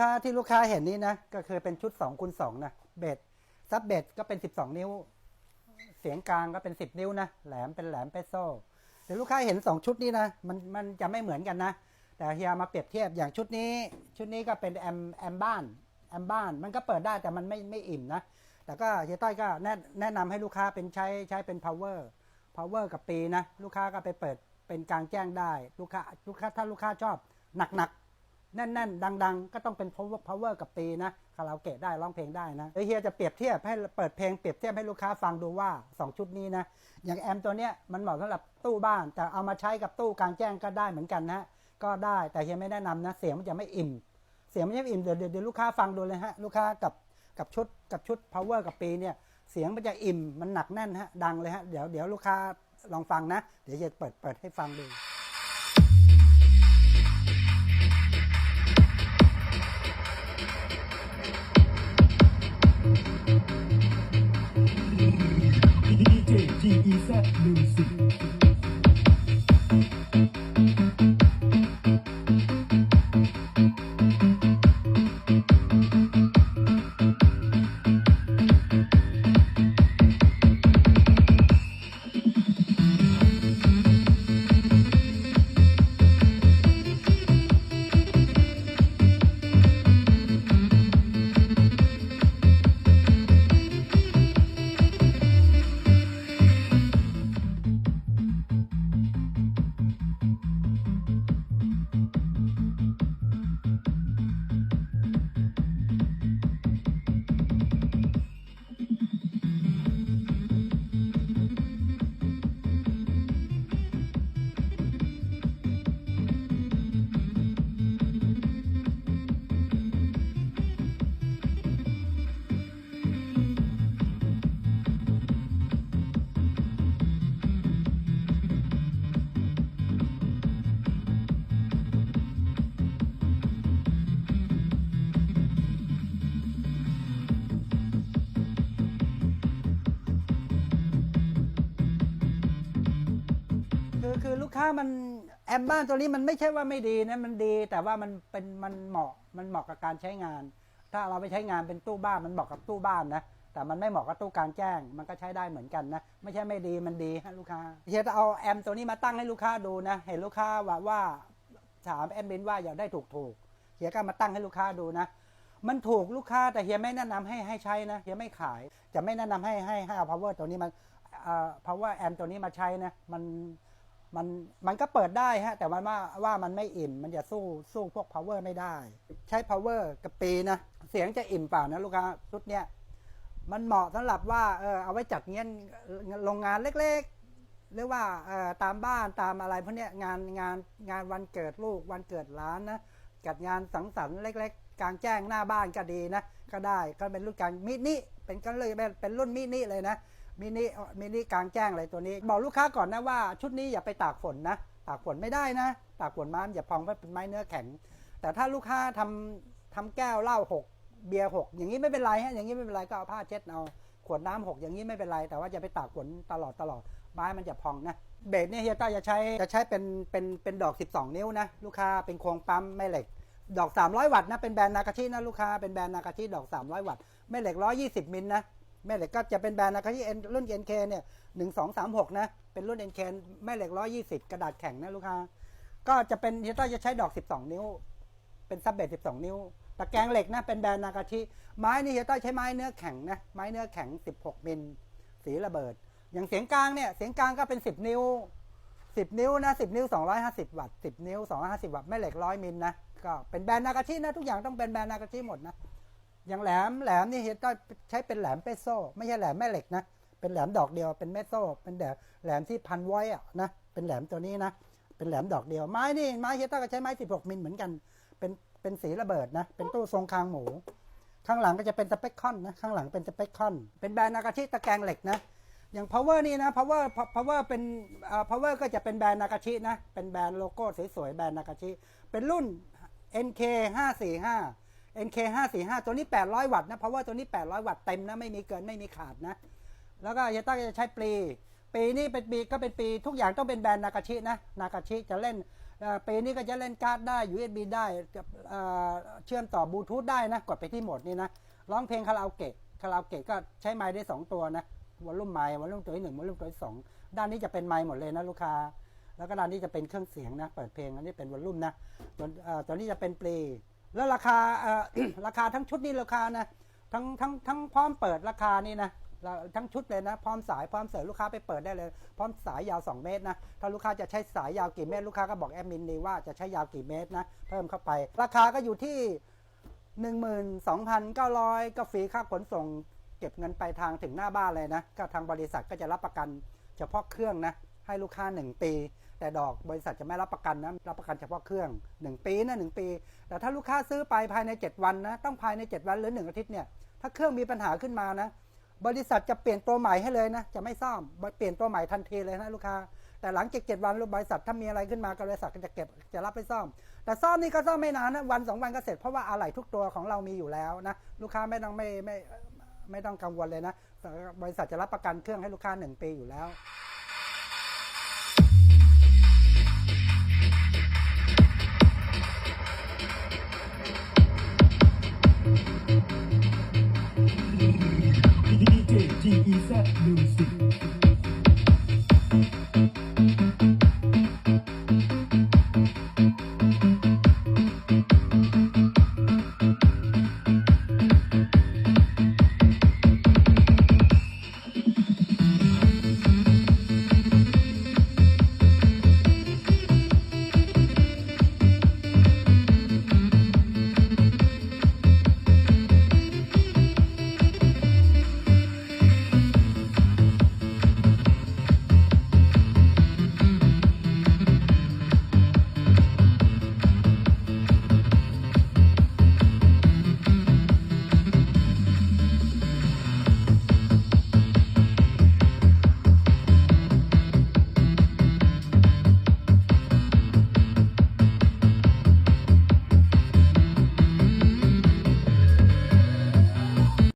ค้าที่ลูกค้าเห็นนี้นะ ก็คือเป็นชุด2คูณ2นะเบสซับเบสก็เป็น 12 นิ้ว เสียงกลางก็เป็น 10 นิ้วนะ แหลมเป็นแหลมเปโซเดี๋ยวลูกค้าเห็น 2 ชุดนี้นะ มันมันจะไม่เหมือนกันนะ แต่เฮียมาเปรียบเทียบอย่างชุดนี้ ชุดนี้ก็เป็นแอมแอมบ้านแอมบ้าน มันก็เปิดได้แต่มันไม่ไม่อิ่มนะ แต่ก็เฮียต้อยก็แนะแนะนำให้ลูกค้าเป็นใช้ใช้เป็น power power กับปีนะ ลูกค้าก็ไปเปิดเป็นกลางแจ้งได้ ลูกค้าลูกค้าถ้าลูกค้าชอบหนักๆ แน่นๆ ดัง ๆ ก็ต้องเป็น power power กับปีนะคาราโอเกะได้ร้องเพลงได้นะเฮียจะเปรียบเทียบให้เปิดเพลงเปรียบเทียบให้ลูกค้าฟังดูว่า 2 ชุดนี้นะ อย่างแอมตัวเนี้ยมันเหมาะสำหรับตู้บ้าน แต่เอามาใช้กับตู้กลางแจ้งก็ได้เหมือนกันนะก็ได้แต่เฮียไม่แนะนำนะเสียงมันจะไม่อิ่ม เสียงมันจะไม่อิ่มเดี๋ยวเดี๋ยวเดี๋ยวลูกค้าฟังดูเลยฮะลูกค้ากับกับชุดกับชุด power กับปีเนี่ยเสียงมันจะอิ่มมันหนักแน่นฮะดังเลยฮะเดี๋ยวเดี๋ยวลูกค้าลองฟังนะ เดี๋ยวจะเปิดเปิดให้ฟังดู Let me see. อคือลูกค้ามันแอมบ้านตัวนี้มันไม่ใช่ว่าไม่ดีนะมันดี แต่ว่ามันเป็นมันเหมาะมันเหมาะกับการใช้งาน ถ้าเราไปใช้งานเป็นตู้บ้านมันเหมาะกับตู้บ้านนะแต่มันไม่เหมาะกับตู้กลางแจ้ง มันก็ใช้ได้เหมือนกันนะ ไม่ใช่ไม่ดีมันดีฮะลูกค้าเฮียจะเอาแอมตัวนี้มาตั้งให้ลูกค้าดูนะ เห็นลูกค้าว่าว่าถามแอดมินว่าอยากได้ถูกถูกเฮียก็มาตั้งให้ลูกค้าดูนะ มันถูกลูกค้าแต่เฮียไม่แนะนำให้ให้ใช้นะเฮียไม่ขาย จะไม่แนะนำให้ให้ให้เอา power ตัวนี้มาเอ่อ power amp ตัวนี้มาใช้นะมัน มันมันก็เปิดได้ฮะ แต่มันว่าว่ามันไม่อิ่ม มันจะสู้สู้พวก power ไม่ได้ ใช้ power กับปีนะ เสียงจะอิ่มเปล่านะลูกค้าชุดเนี้ยมันเหมาะสำหรับว่าเออเอาไว้จัดเงี้ยโรงงานเล็กๆ หรือว่าเออตามบ้านตามอะไรพวกเนี้ยงานงานงานวันเกิดลูกวันเกิดหลานนะจัดงานสังสรรค์เล็ก ๆ กลางแจ้งหน้าบ้านก็ดีนะ ก็ได้ก็เป็นรุ่นกลางมินิเป็นก็เลยเป็นเป็นรุ่นมินิเลยนะ มินิมินิกลางแจ้งอะไรตัวนี้ บอกลูกค้าก่อนนะว่าชุดนี้อย่าไปตากฝนนะ ตากฝนไม่ได้นะ ตากฝนมาอย่าพองเพราะเป็นไม้เนื้อแข็ง แต่ถ้าลูกค้าทำทำแก้วเหล้าหกเบียร์หกอย่างนี้ไม่เป็นไรฮะอย่างนี้ไม่เป็นไรก็เอาผ้าเช็ดเอาขวดน้ำหกอย่างนี้ไม่เป็นไร แต่ว่าอย่าไปตากฝนตลอดตลอดไม้มันจะพองนะเบสเนี่ยเฮียต้าจะใช้จะใช้เป็นเป็นเป็นดอก 12 นิ้วนะลูกค้าเป็นโครงปั๊มแม่เหล็กดอก 300 วัตต์นะเป็นแบรนด์นากาชินะลูกค้าเป็นแบรนด์นากาชิดอก 300 วัตต์แม่เหล็ก 120 มิลนะ แม่เหล็กก็จะเป็นแบรนด์นากาชิรุ่น NK เนี่ย1236นะ เป็นรุ่น NK แม่เหล็ก120กระดาษแข็งนะลูกค้า ก็จะเป็นเฮต้าจะใช้ดอก12นิ้ว เป็นซับเบส12นิ้ว ตะแกรงเหล็กนะ เป็นแบรนด์นากาชิ ไม้นี่เฮต้าใช้ไม้เนื้อแข็งนะ ไม้เนื้อแข็ง16มิล สีระเบิด อย่างเสียงกลางเนี่ย เสียงกลางก็เป็น10นิ้ว10นิ้วนะ10นิ้ว250วัตต์10นิ้ว250วัตต์แม่เหล็ก100มิลนะ ก็เป็นแบรนด์นากาชินะทุกอย่างต้องเป็นแบรนด์นากาชิหมดนะ อย่างแหลมแหลมนี่เฮดก็ใช้เป็นแหลมเปโซไม่ใช่แหลมแม่เหล็กนะ เป็นแหลมดอกเดียวเป็นเมโซเป็นแหลมแหลมที่พันไว้อะนะเป็นแหลมตัวนี้นะเป็นแหลมดอกเดียวไม้นี่ไม้เฮต้าก็ใช้ไม้16มิลเหมือนกันเป็นเป็นสีระเบิดนะ เป็นตู้ทรงคางหมู ข้างหลังก็จะเป็นสเปคคอนนะ ข้างหลังเป็นสเปคคอน เป็นแบรนด์นากาชิตะแกรงเหล็กนะ อย่าง power นี่นะ power power เป็นอ่อ power ก็จะเป็นแบรนด์นากาชินะ เป็นแบรนด์โลโก้สวยๆ แบรนด์นากาชิ เป็นรุ่น NK 545 NK 545ตัวนี้ 800 วัตต์นะ power ตัวนี้ 800 วัตต์เต็มนะ ไม่มีเกินไม่มีขาดนะ แล้วก็เฮต้าจะใช้ปลี ปีนี้เป็นปีก็เป็นปีทุกอย่างต้องเป็นแบรนด์นากาชินะ นากาชิจะเล่นปีนี้ก็จะเล่นการ์ดได้ USB ได้เอ่อเชื่อมต่อบลูทูธได้นะ กดไปที่โหมดนี้นะ ร้องเพลงคาราโอเกะ คาราโอเกะก็ใช้ไมค์ได้ 2 ตัวนะวอลลุ่มไมค์วอลลุ่มตัวที่หนึ่งวอลลุ่มตัวที่สองด้านนี้จะเป็นไมค์หมดเลยนะลูกค้า แล้วก็ด้านนี้จะเป็นเครื่องเสียงนะ เปิดเพลง อันนี้เป็นวอลลุ่มนะ ตัวตัวนี้จะเป็นปลี แล้วราคาเอ่อ ราคาทั้งชุดนี้ราคานะทั้งทั้งทั้งพร้อมเปิดราคานี่นะทั้งชุดเลยนะ พร้อมสายพร้อมเสริมลูกค้าไปเปิดได้เลย พร้อมสายยาว 2 เมตรนะ ถ้าลูกค้าจะใช้สายยาวกี่เมตร ลูกค้าก็บอกแอดมินดีว่าจะใช้ยาวกี่เมตรนะ เพิ่มเข้าไป ราคาก็อยู่ที่ 12,900 ก็ฟรีค่าขนส่ง เก็บเงินปลายทางถึงหน้าบ้านเลยนะ ก็ทางบริษัทก็จะรับประกัน เฉพาะเครื่องนะ ให้ลูกค้า 1 ปี แต่ดอกบริษัทจะไม่รับประกันนะรับประกันเฉพาะเครื่อง 1 ปีนะ1ปี แต่ถ้าลูกค้าซื้อไปภายใน 7 วันนะต้องภายใน 7 วันหรือ 1 อาทิตย์เนี่ยถ้าเครื่องมีปัญหาขึ้นมานะ บริษัทจะเปลี่ยนตัวใหม่ให้เลยนะจะไม่ซ่อมเปลี่ยนตัวใหม่ทันทีเลยนะลูกค้าแต่หลังจากเจ็ดวันบริษัทถ้ามีอะไรขึ้นมาก็บริษัทก็จะเก็บจะรับไปซ่อม แต่ซ่อมนี่ก็ซ่อมไม่นานนะวันสองวันก็เสร็จเพราะว่าอะไหล่ทุกตัวของเรามีอยู่แล้วนะลูกค้าไม่ต้องไม่ไม่ไม่ต้องกังวลเลยนะ บริษัทจะรับประกันเครื่องให้ลูกค้าหนึ่งปีอยู่แล้ว